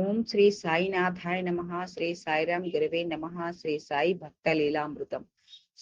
ఓం శ్రీ సాయినాథాయ నమ శ్రీ సాయిరామ్ గురువే నమ శ్రీ సాయి భక్త లీలామృతం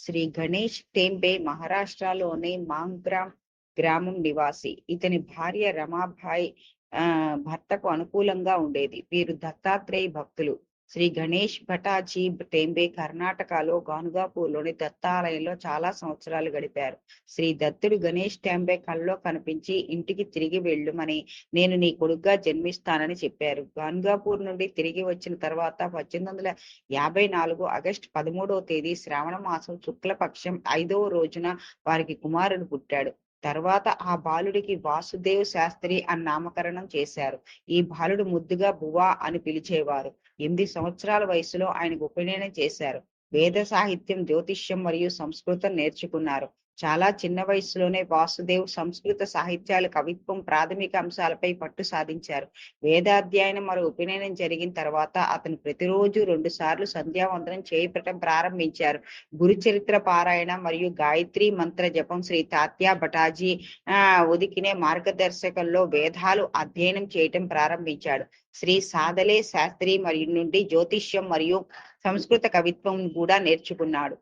శ్రీ గణేష్ టెంబే మహారాష్ట్రలోని మాంగ్రామ్ గ్రామం నివాసి. ఇతని భార్య రమాభాయ్ ఆ భర్తకు అనుకూలంగా ఉండేది. వీరు దత్తాత్రేయ భక్తులు. శ్రీ గణేష్ భటాజీ టెంబే కర్ణాటకలో గానుగాపూర్లోని దత్తాలయంలో చాలా సంవత్సరాలు గడిపారు. శ్రీ దత్తుడు గణేష్ టెంబే కళ్ళలో కనిపించి ఇంటికి తిరిగి వెళ్ళుమని నేను నీ కొడుగ్గా జన్మిస్తానని చెప్పారు. గానుగాపూర్ నుండి తిరిగి వచ్చిన తర్వాత పద్దెనిమిది వందల యాభై నాలుగు ఆగస్టు పదమూడవ తేదీ శ్రావణ మాసం శుక్లపక్షం ఐదవ రోజున వారికి కుమారుడు పుట్టాడు. తర్వాత ఆ బాలుడికి వాసుదేవ్ శాస్త్రి అని నామకరణం చేశారు. ఈ బాలుడు ముద్దుగా బువా అని పిలిచేవారు. ఎనిమిది సంవత్సరాల వయసులో ఆయనకు ఉపనయనం చేశారు. వేద సాహిత్యం జ్యోతిష్యం మరియు సంస్కృతం నేర్చుకున్నారు. చాలా చిన్న వయసులోనే వాసుదేవ్ సంస్కృత సాహిత్యాలు కవిత్వం ప్రాథమిక అంశాలపై పట్టు సాధించారు. వేదాధ్యయనం మరో ఉపనయనం జరిగిన తర్వాత అతను ప్రతిరోజు రెండు సార్లు సంధ్యావందనం చేయటం ప్రారంభించారు. గురు చరిత్ర పారాయణ మరియు గాయత్రి మంత్ర జపం శ్రీ తాత్యా భటాజీ ఆ ఉదికినే మార్గదర్శకంలో వేదాలు అధ్యయనం చేయటం ప్రారంభించాడు. శ్రీ సాదలే శాస్త్రి మరియు నుండి జ్యోతిష్యం మరియు సంస్కృత కవిత్వం కూడా నేర్చుకున్నాడు.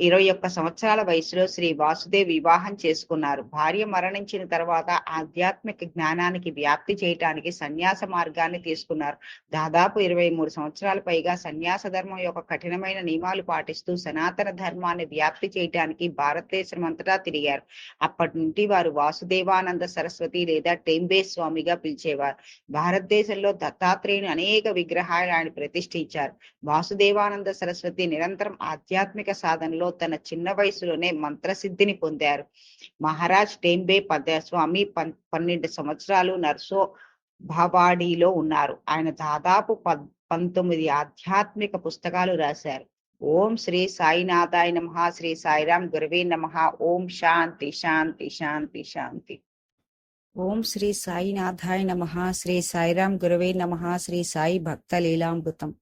ఇరవై ఒక్క సంవత్సరాల వయసులో శ్రీ వాసుదేవ్ వివాహం చేసుకున్నారు. భార్య మరణించిన తర్వాత ఆధ్యాత్మిక జ్ఞానానికి వ్యాప్తి చేయటానికి సన్యాస మార్గాన్ని తీసుకున్నారు. దాదాపు ఇరవై మూడు సంవత్సరాల పైగా సన్యాస ధర్మం యొక్క కఠినమైన నియమాలు పాటిస్తూ సనాతన ధర్మాన్ని వ్యాప్తి చేయటానికి భారతదేశం అంతటా తిరిగారు. అప్పటి నుండి వారు వాసుదేవానంద సరస్వతి లేదా టెంబే స్వామిగా పిలిచేవారు. భారతదేశంలో దత్తాత్రేయుని అనేక విగ్రహాలు ఆయన ప్రతిష్ఠించారు. వాసుదేవానంద సరస్వతి నిరంతరం ఆధ్యాత్మిక సాధనలో తన చిన్న వయసులోనే మంత్రసిద్ధిని పొందారు. మహారాజ్ టేంబే పద స్వామి పన్నెండు సంవత్సరాలు నర్సో భవాడీలో ఉన్నారు. ఆయన దాదాపు పంతొమ్మిది ఆధ్యాత్మిక పుస్తకాలు రాశారు. ఓం శ్రీ సాయినాథాయ నమ శ్రీ సాయిరాం గురవే నమ ఓం శాంతి శాంతి శాంతి శాంతి. ఓం శ్రీ సాయినాథాయ నమ శ్రీ సాయిరాం గురవే నమ శ్రీ సాయి భక్త లీలామృతం.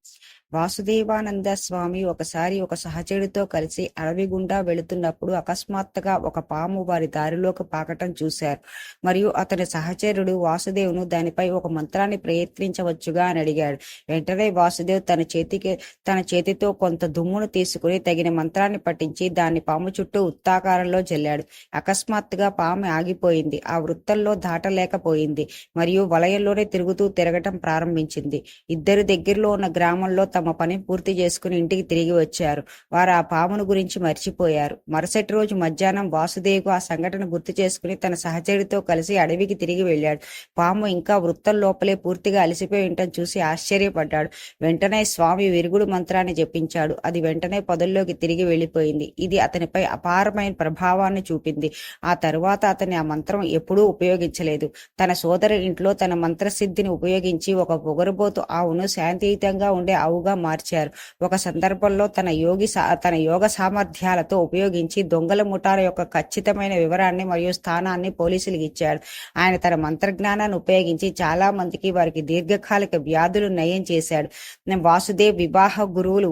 వాసుదేవానంద స్వామి ఒకసారి ఒక సహచరుడితో కలిసి అడవి గుండా వెళుతున్నప్పుడు అకస్మాత్తుగా ఒక పాము వారి దారిలోకి పాకటం చూశారు. మరియు అతని సహచరుడు వాసుదేవును దానిపై ఒక మంత్రాన్ని ప్రయత్నించవచ్చుగా అని అడిగాడు. వెంటనే వాసుదేవ్ తన చేతికి తన చేతితో కొంత దుమ్మును తీసుకుని తగిన మంత్రాన్ని పఠించి దాన్ని పాము చుట్టూ ఉత్తాకారంలో జల్లాడు. అకస్మాత్తుగా పాము ఆగిపోయింది. ఆ వృత్తంలో దాటలేకపోయింది మరియు వలయంలోనే తిరుగుతూ తిరగటం ప్రారంభించింది. ఇద్దరు దగ్గరలో ఉన్న గ్రామంలో తమ పని పూర్తి చేసుకుని ఇంటికి తిరిగి వచ్చారు. వారు ఆ పామును గురించి మర్చిపోయారు. మరుసటి రోజు మధ్యాహ్నం వాసుదేవ్ ఆ సంఘటన గుర్తు చేసుకుని తన సహచరితో కలిసి అడవికి తిరిగి వెళ్ళాడు. పాము ఇంకా వృత్తం లోపలే పూర్తిగా అలసిపోయి ఉండటం చూసి ఆశ్చర్యపడ్డాడు. వెంటనే స్వామి విరుగుడు మంత్రాన్ని జపించాడు. అది వెంటనే పొదల్లోకి తిరిగి వెళ్ళిపోయింది. ఇది అతనిపై అపారమైన ప్రభావాన్ని చూపింది. ఆ తరువాత అతని ఆ మంత్రం ఎప్పుడూ ఉపయోగించలేదు. తన సోదరి ఇంట్లో తన మంత్రసిద్ధిని ఉపయోగించి ఒక పొగరుబోతు ఆవును శాంతియుతంగా ఉండే ఆవుగా గా మార్చారు. ఒక సందర్భంలో తన యోగి తన యోగ సామర్థ్యాలతో ఉపయోగించి దొంగల ముఠాల యొక్క ఖచ్చితమైన వివరాన్ని మరియు స్థానాన్ని పోలీసులకు ఇచ్చాడు. ఆయన తన మంత్రజ్ఞానాన్ని ఉపయోగించి చాలా మందికి వారికి దీర్ఘకాలిక వ్యాధులు నయం చేశాడు. వాసుదేవ్ వివాహ గురువులు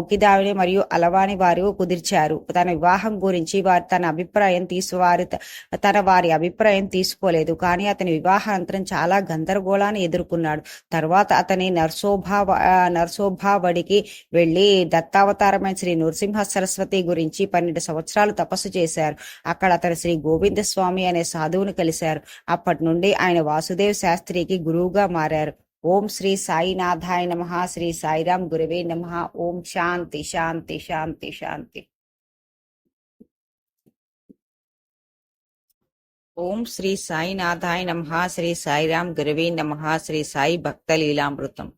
ఉకిదావిని మరియు అలవాని వారు కుదిర్చారు. తన వివాహం గురించి వారి తన అభిప్రాయం తీసు వారి తన వారి అభిప్రాయం తీసుకోలేదు. కానీ అతని వివాహాంతరం చాలా గందరగోళాన్ని ఎదుర్కొన్నాడు. తర్వాత అతని నర్సోభావ నరసోభావడికి వెళ్ళి దత్తావతారమైన శ్రీ నృసింహ సరస్వతి గురించి పన్నెండు సంవత్సరాలు తపస్సు చేశారు. అక్కడ అతను శ్రీ గోవింద స్వామి అనే సాధువును కలిశారు. అప్పటి నుండి ఆయన వాసుదేవ్ శాస్త్రికి గురువుగా మారారు. ఓం శ్రీ సాయినాథాయ నమ శ్రీ సాయిరాం గురువే నమ. ఓం శాంతి శాంతి శాంతి శాంతి. ఓం శ్రీ సాయినాథాయ నమ శ్రీ సాయిరాం గురువే నమ శ్రీ సాయి భక్త లీలామృతం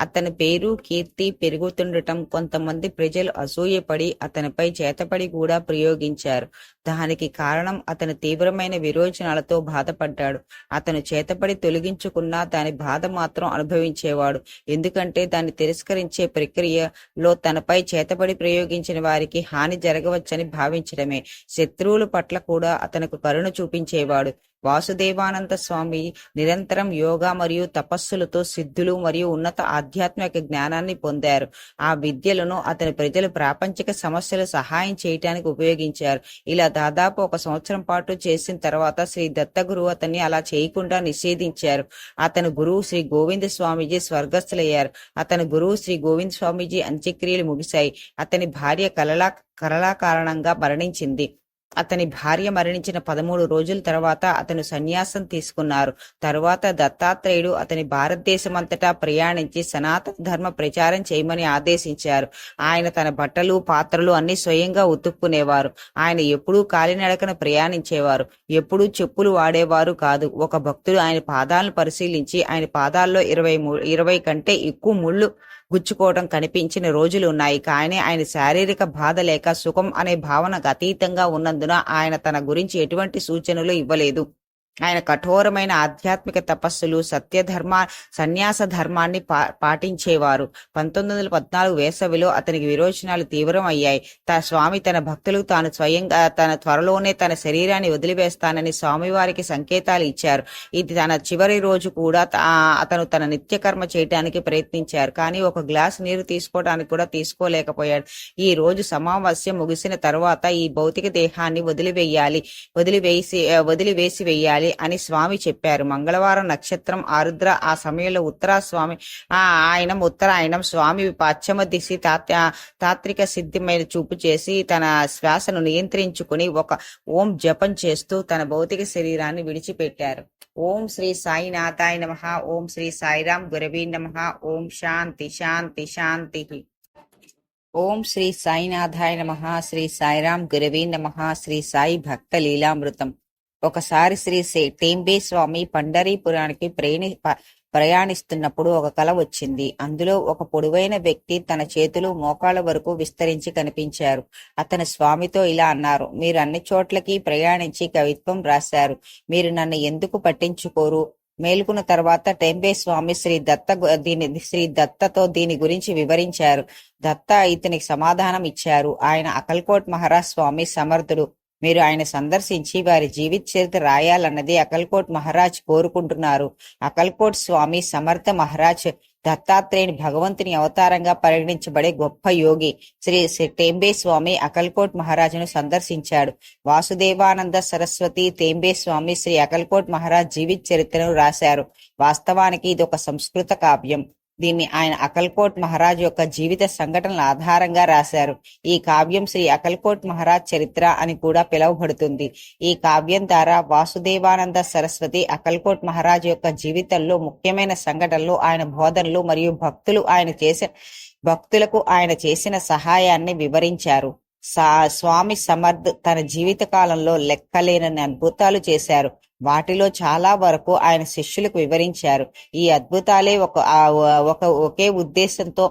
అతని పేరు కీర్తి పెరుగుతుండటం కొంతమంది ప్రజలు అసూయపడి అతనిపై చేతపడి కూడా ప్రయోగించారు. దానికి కారణం అతని తీవ్రమైన విరోచనాలతో బాధపడ్డాడు. అతను చేతపడి తొలగించుకున్నా దాని బాధ మాత్రం అనుభవించేవాడు. ఎందుకంటే దాన్ని తిరస్కరించే ప్రక్రియలో తనపై చేతపడి ప్రయోగించిన వారికి హాని జరగవచ్చని భావించడమే. శత్రువుల పట్ల కూడా అతనికి కరుణ చూపించేవాడు. వాసుదేవానంద స్వామి నిరంతరం యోగా మరియు తపస్సులతో సిద్ధులు మరియు ఉన్నత ఆధ్యాత్మిక జ్ఞానాన్ని పొందారు. ఆ విద్యలను అతని ప్రజలు ప్రాపంచిక సమస్యలు సహాయం చేయటానికి ఉపయోగించారు. ఇలా దాదాపు ఒక సంవత్సరం పాటు చేసిన తర్వాత శ్రీ దత్త గురువు అతన్ని అలా చేయకుండా నిషేధించారు. అతని గురువు శ్రీ గోవింద స్వామీజీ స్వర్గస్థులయ్యారు. అతని గురువు శ్రీ గోవింద స్వామీజీ అంత్యక్రియలు ముగిశాయి. అతని భార్య కలలా కలలా కారణంగా మరణించింది. అతని భార్య మరణించిన పదమూడు రోజుల తర్వాత అతను సన్యాసం తీసుకున్నారు. తరువాత దత్తాత్రేయుడు అతని భారతదేశమంతటా ప్రయాణించి సనాతన ధర్మ ప్రచారం చేయమని ఆదేశించారు. ఆయన తన బట్టలు పాత్రలు అన్ని స్వయంగా ఉతుక్కునేవారు. ఆయన ఎప్పుడూ కాలినడకన ప్రయాణించేవారు. ఎప్పుడూ చెప్పులు వాడేవారు కాదు. ఒక భక్తుడు ఆయన పాదాలను పరిశీలించి ఆయన పాదాల్లో ఇరవై ఇరవై కంటే ఎక్కువ ముళ్ళు గుచ్చుకోవడం కనిపించిన రోజులు ఉన్నాయి. కానీ ఆయన శారీరక బాధ లేక సుఖం అనే భావనకు అతీతంగా ఉన్నందున ఆయన తన గురించి ఎటువంటి సూచనలు ఇవ్వలేదు. ఆయన కఠోరమైన ఆధ్యాత్మిక తపస్సులు సత్యధర్మ సన్యాస ధర్మాన్ని పా పాటించేవారు. పంతొమ్మిది వందల పద్నాలుగు వేసవిలో అతనికి విరోచనాలు తీవ్రం అయ్యాయి. తన స్వామి తన భక్తులకు తాను స్వయంగా తన త్వరలోనే తన శరీరాన్ని వదిలివేస్తానని స్వామివారికి సంకేతాలు ఇచ్చారు. ఇది తన చివరి రోజు కూడా అతను తన నిత్యకర్మ చేయడానికి ప్రయత్నించారు. కానీ ఒక గ్లాస్ నీరు తీసుకోవడానికి కూడా తీసుకోలేకపోయాడు. ఈ రోజు సమావాస్యం ముగిసిన తర్వాత ఈ భౌతిక దేహాన్ని వదిలివేయాలి వదిలివేసి వదిలివేసి వేయాలి. అని స్వామి చెప్పారు. మంగళవారం నక్షత్రం ఆరుద్ర ఆ సమయంలో ఉత్తరా స్వామి ఆ ఆయన ఉత్తరాయణం స్వామి పశ్చిమ దిశ తాత్య తాత్రిక సిద్ధిమైన చూపు చేసి తన శ్వాసను నియంత్రించుకుని ఒక ఓం జపం చేస్తూ తన భౌతిక శరీరాన్ని విడిచిపెట్టారు. ఓం శ్రీ సాయినాథాయ నమ. ఓం శ్రీ సాయిరాం గురవీ నమ. ఓం శాంతి శాంతి శాంతి. ఓం శ్రీ సాయినాథాయ నమ. శ్రీ సాయిరాం గురవీ నమ. శ్రీ సాయి భక్త లీలామృతం. ఒకసారి శ్రీ సే- స్వామి పండరీపురానికి ప్రయాణి ప- ప్రయాణిస్తున్నప్పుడు ఒక కల వచ్చింది. అందులో ఒక పొడవైన వ్యక్తి తన చేతులు మోకాళ్ళ వరకు విస్తరించి కనిపించారు. అతను స్వామితో ఇలా అన్నారు మీరు అన్ని చోట్లకి ప్రయాణించి కవిత్వం రాశారు. మీరు నన్ను ఎందుకు పట్టించుకోరు? మేలుకున్న తర్వాత టెంబే స్వామి శ్రీ దత్త దీని శ్రీ దత్తతో దీని గురించి వివరించారు. దత్త ఇతనికి సమాధానం ఇచ్చారు. ఆయన అకల్కోట్ మహారాజ్ స్వామి సమర్థుడు. మీరు ఆయన సందర్శించి వారి జీవిత చరిత్ర రాయాలన్నది అకల్కోట్ మహారాజ్ కోరుకుంటున్నారు. అకల్కోట్ స్వామి సమర్థ మహారాజ్ దత్తాత్రేయుని భగవంతుని అవతారంగా పరిగణించబడే గొప్ప యోగి శ్రీ శ్రీ టేంబే స్వామి అకల్కోట్ మహారాజును సందర్శించాడు. వాసుదేవానంద సరస్వతి తేంబే స్వామి శ్రీ అకల్కోట్ మహారాజ్ జీవిత చరిత్రను రాశారు. వాస్తవానికి ఇది ఒక సంస్కృత కావ్యం. దీన్ని ఆయన అకల్కోట్ మహారాజ్ యొక్క జీవిత సంఘటనల ఆధారంగా రాశారు. ఈ కావ్యం శ్రీ అకల్కోట్ మహారాజ్ చరిత్ర అని కూడా పిలువబడుతుంది. ఈ కావ్యం ద్వారా వాసుదేవానంద సరస్వతి అకల్కోట్ మహారాజ్ యొక్క జీవితంలో ముఖ్యమైన సంఘటనలు ఆయన బోధనలు మరియు భక్తులు ఆయన చేసిన భక్తులకు ఆయన చేసిన సహాయాన్ని వివరించారు. స్వామి సమర్థ్ తన జీవిత కాలంలో లెక్కలేనన్ని అద్భుతాలు చేశారు. వాటిలో చాలా వరకు ఆయన శిష్యులకు వివరించారు. ఈ అద్భుతాలే ఒక ఆ ఒక ఒకే ఉద్దేశంతో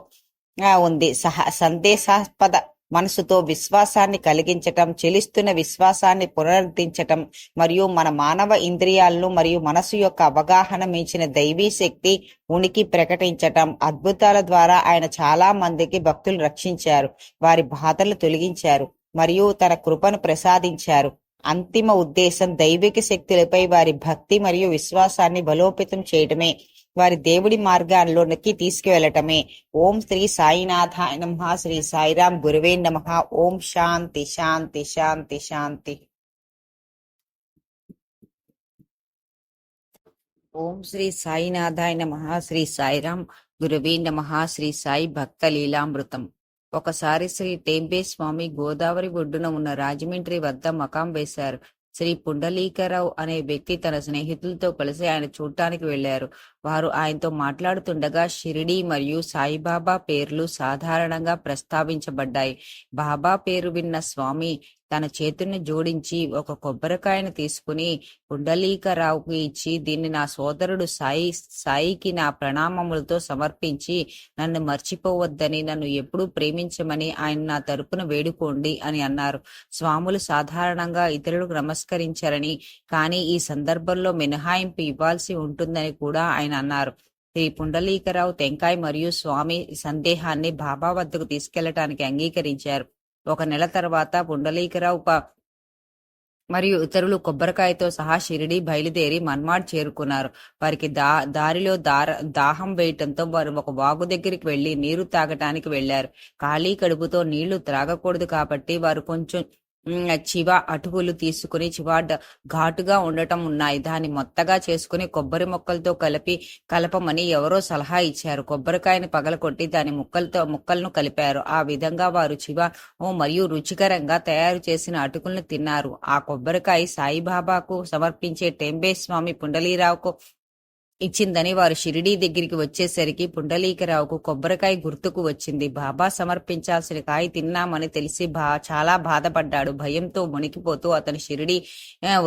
ఆ, ఉంది. సహ సందేశాస్పద మనసుతో విశ్వాసాన్ని కలిగించటం చెలిస్తున్న విశ్వాసాన్ని పునరుద్ధరించటం మరియు మన మానవ ఇంద్రియాలను మరియు మనసు యొక్క అవగాహన మించిన దైవీ శక్తి ఉనికి ప్రకటించటం అద్భుతాల ద్వారా ఆయన చాలా మందికి భక్తులు రక్షించారు వారి బాధలు తొలగించారు మరియు తన కృపను ప్రసాదించారు. అంతిమ ఉద్దేశం దైవిక శక్తులపై వారి భక్తి మరియు విశ్వాసాన్ని బలోపేతం చేయటమే. వారి దేవుడి మార్గాల్లోనికి తీసుకువెళ్ళటమే. ఓం శ్రీ సాయినాథ నమ శ్రీ సాయిరాం గురువే నమ. ఓం శాంతి శాంతి శాంతి శాంతి. ఓం శ్రీ సాయినాథాయ నమ శ్రీ సాయిరాం గురువే నమ శ్రీ సాయి భక్త లీలామృతం. ఒకసారి శ్రీ టేంబే స్వామి గోదావరి ఒడ్డున ఉన్న రాజమండ్రి వద్ద మకాం వేశారు. శ్రీ పుండలీకరావు అనే వ్యక్తి తన స్నేహితులతో కలిసి ఆయన చూడటానికి వెళ్ళారు వారు ఆయనతో మాట్లాడుతుండగా షిరిడి మరియు సాయిబాబా పేర్లు సాధారణంగా ప్రస్తావించబడ్డాయి. బాబా పేరు విన్న స్వామి తన చేతుల్ని జోడించి ఒక కొబ్బరికాయను తీసుకుని పుండలీకరావుకి ఇచ్చి దీన్ని నా సోదరుడు సాయి సాయికి నా ప్రణామములతో సమర్పించి నన్ను మర్చిపోవద్దని నన్ను ఎప్పుడూ ప్రేమించమని ఆయన నా తరపున వేడుకోండి అని అన్నారు. స్వాములు సాధారణంగా ఇతరులకు నమస్కరించారని కానీ ఈ సందర్భంలో మినహాయింపు ఇవ్వాల్సి ఉంటుందని కూడా ఆయన అన్నారు. శ్రీ పుండలీకరావు తెంకాయ్ మరియు స్వామి సందేహాన్ని బాబా వద్దకు తీసుకెళ్ళటానికి అంగీకరించారు. ఒక నెల తర్వాత పుండలీకరావు మరియు ఇతరులు కొబ్బరికాయతో సహా షిరిడి బయలుదేరి మన్మాడ్ చేరుకున్నారు. వారికి దా దారిలో దార దాహం వేయటంతో వారు ఒక వాగు దగ్గరికి వెళ్ళి నీరు తాగటానికి వెళ్ళారు ఖాళీ కడుపుతో నీళ్ళు త్రాగకూడదు కాబట్టి వారు కొంచెం చివ అటుకులు తీసుకుని చివ ఘాటుగా ఉండటం ఉన్నాయి. దాన్ని మొత్తగా చేసుకుని కొబ్బరి ముక్కలతో కలిపి కలపమని ఎవరో సలహా ఇచ్చారు. కొబ్బరికాయని పగలకొట్టి దాని ముక్కలతో ముక్కలను కలిపారు. ఆ విధంగా వారు చివ ఓ మరియు రుచికరంగా తయారు చేసిన అటుకులను తిన్నారు. ఆ కొబ్బరికాయ సాయిబాబాకు సమర్పించే టెంబే స్వామి పుండలీరావుకు ఇచ్చిందని వారు షిరిడీ దగ్గరికి వచ్చేసరికి పుండలీకరావుకు కొబ్బరికాయ గుర్తుకు వచ్చింది. బాబా సమర్పించాల్సిన కాయ తిన్నామని తెలిసి బా చాలా బాధపడ్డాడు. భయంతో మునిగిపోతూ అతను షిరిడీ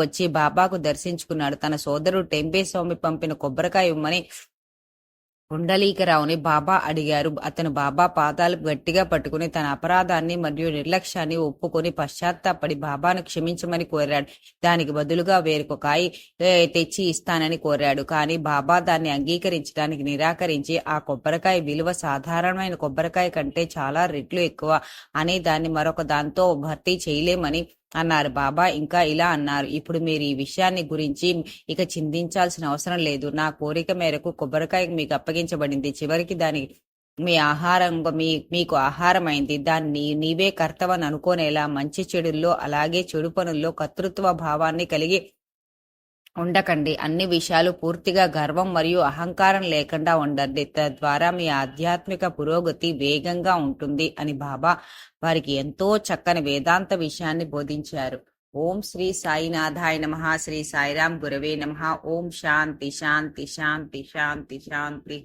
వచ్చి బాబాకు దర్శించుకున్నాడు. తన సోదరుడు టెంపే స్వామి పంపిన కొబ్బరికాయ ఇవ్వమని పుండలీకరావుని బాబా అడిగారు. అతను బాబా పాదాలు గట్టిగా పట్టుకుని తన అపరాధాన్ని మరియు నిర్లక్ష్యాన్ని ఒప్పుకొని పశ్చాత్తాపడి బాబాను క్షమించమని కోరాడు. దానికి బదులుగా వేరొక కాయ తెచ్చి ఇస్తానని కోరాడు. కానీ బాబా దాన్ని అంగీకరించడానికి నిరాకరించి ఆ కొబ్బరికాయ విలువ సాధారణమైన కొబ్బరికాయ కంటే చాలా రెట్లు ఎక్కువ. అనే దాన్ని మరొక దాంతో భర్తీ చేయలేమని అన్నారు. బాబా ఇంకా ఇలా అన్నారు. ఇప్పుడు మీరు ఈ విషయాన్ని గురించి ఇక చింతించాల్సిన అవసరం లేదు. నా కోరిక మేరకు కొబ్బరికాయ మీకు అప్పగించబడింది. చివరికి దాని మీ ఆహారంగా మీ మీకు ఆహారమైంది. దాన్ని నీవే కర్తవని అనుకోనేలా మంచి చెడుల్లో అలాగే చెడు పనుల్లో కర్తృత్వ భావాన్ని కలిగి ఉండకండి. అన్ని విషయాలు పూర్తిగా గర్వం మరియు అహంకారం లేకుండా ఉండండి. తద్వారా మీ ఆధ్యాత్మిక పురోగతి వేగంగా ఉంటుంది అని బాబా వారికి ఎంతో చక్కని వేదాంత విషయాన్ని బోధించారు. ఓం శ్రీ సాయినాథాయ నమ. శ్రీ సాయిరాం గురవే నమ. ఓం శాంతి శాంతి శాంతి శాంతి శాంతి.